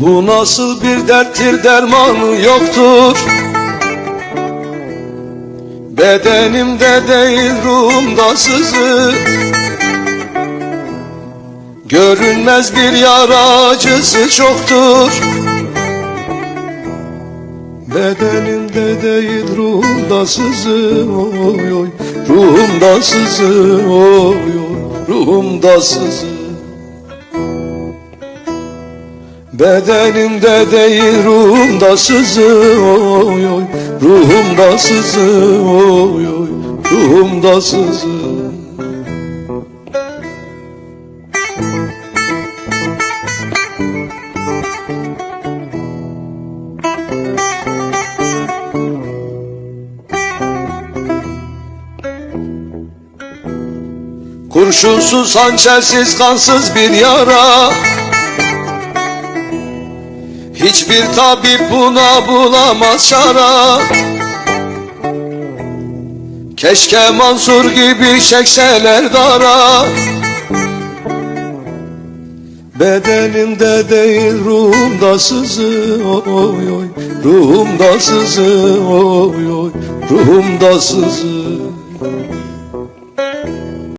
Bu nasıl bir derttir dermanı yoktur? Bedenimde değil ruhumda sızı. Görünmez bir yara acısı çoktur. Bedenimde değil ruhumda sızı. Oy oy Ruhumda sızı. Oy oy Ruhumda sızı Bedenimde değil ruhumda sızı oy oy. Ruhumda sızı oy oy. Ruhumda sızı. Kurşunsuz, hançersiz, kansız bir yara Hiçbir tabip buna bulamaz şara. Keşke Mansur gibi çekseler dara. Bedenimde değil ruhumda sızı oy oy. Ruhumda sızı oy oy. Ruhumda sızı